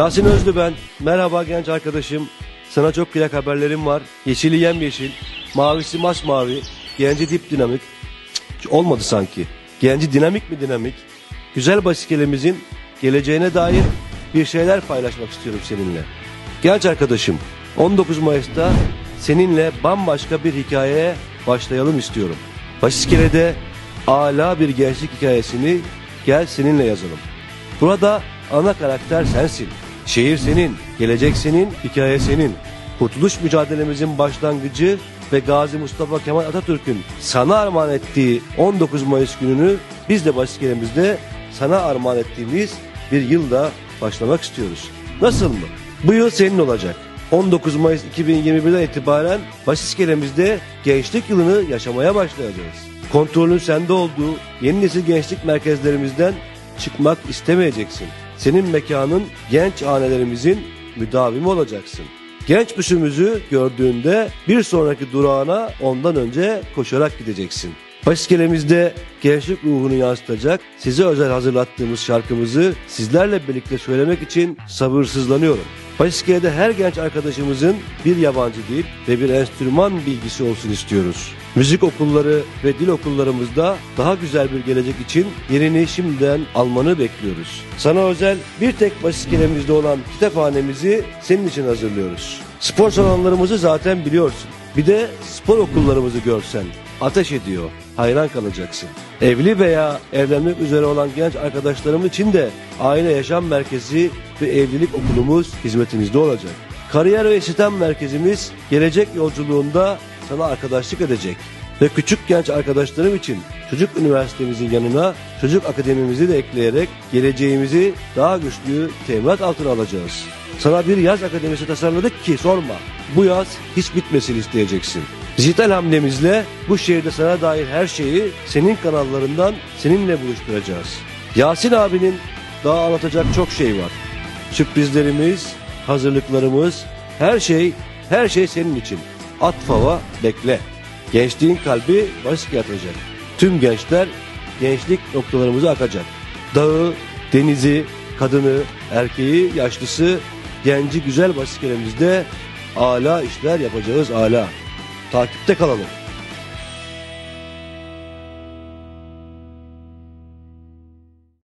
Yasin Özlü ben. Merhaba genç arkadaşım. Sana çok plak haberlerim var. Yeşili yemyeşil, mavisi masmavi, genci dip dinamik. Cık, olmadı sanki. Genci dinamik mi dinamik? Güzel basikletimizin geleceğine dair bir şeyler paylaşmak istiyorum seninle. Genç arkadaşım, 19 Mayıs'ta seninle bambaşka bir hikayeye başlayalım istiyorum. Basiskele'de ala bir gençlik hikayesini gel seninle yazalım. Burada ana karakter sensin. Şehir senin, gelecek senin, hikaye senin. Kurtuluş mücadelemizin başlangıcı ve Gazi Mustafa Kemal Atatürk'ün sana armağan ettiği 19 Mayıs gününü biz de basikletimizde sana armağan ettiğimiz bir yılda başlamak istiyoruz. Nasıl mı? Bu yıl senin olacak. 19 Mayıs 2021'den itibaren Basiskelemizde gençlik yılını yaşamaya başlayacağız. Kontrolün sende olduğu yeni nesil gençlik merkezlerimizden çıkmak istemeyeceksin. Senin mekanın genç hanelerimizin müdavimi olacaksın. Genç büsümüzü gördüğünde bir sonraki durağına ondan önce koşarak gideceksin. Basiskelemizde gençlik ruhunu yansıtacak size özel hazırlattığımız şarkımızı sizlerle birlikte söylemek için sabırsızlanıyorum. Basiskele'de her genç arkadaşımızın bir yabancı dil ve bir enstrüman bilgisi olsun istiyoruz. Müzik okulları ve dil okullarımızda daha güzel bir gelecek için yerini şimdiden almanı bekliyoruz. Sana özel bir tek Basiskelemizde olan kitaphanemizi senin için hazırlıyoruz. Spor salonlarımızı zaten biliyorsun. Bir de spor okullarımızı görsen ateş ediyor. Hayran kalacaksın. Evli veya evlenmek üzere olan genç arkadaşlarım için de aile yaşam merkezi ve evlilik okulumuz hizmetinizde olacak. Kariyer ve istihdam merkezimiz gelecek yolculuğunda sana arkadaşlık edecek. Ve küçük genç arkadaşlarım için çocuk üniversitemizin yanına çocuk akademimizi de ekleyerek geleceğimizi daha güçlü teminat altına alacağız. Sana bir yaz akademisi tasarladık ki sorma. Bu yaz hiç bitmesin isteyeceksin. Dijital hamlemizle bu şehirde sana dair her şeyi senin kanallarından seninle buluşturacağız. Yasin abinin daha anlatacak çok şey var. Sürprizlerimiz, hazırlıklarımız, her şey, her şey senin için. At fava bekle. Gençliğin kalbi basit yatacak. Tüm gençler gençlik noktalarımıza akacak. Dağı, denizi, kadını, erkeği, yaşlısı, genci güzel basiklerimizde ala işler yapacağız ala. Takipte kalalım.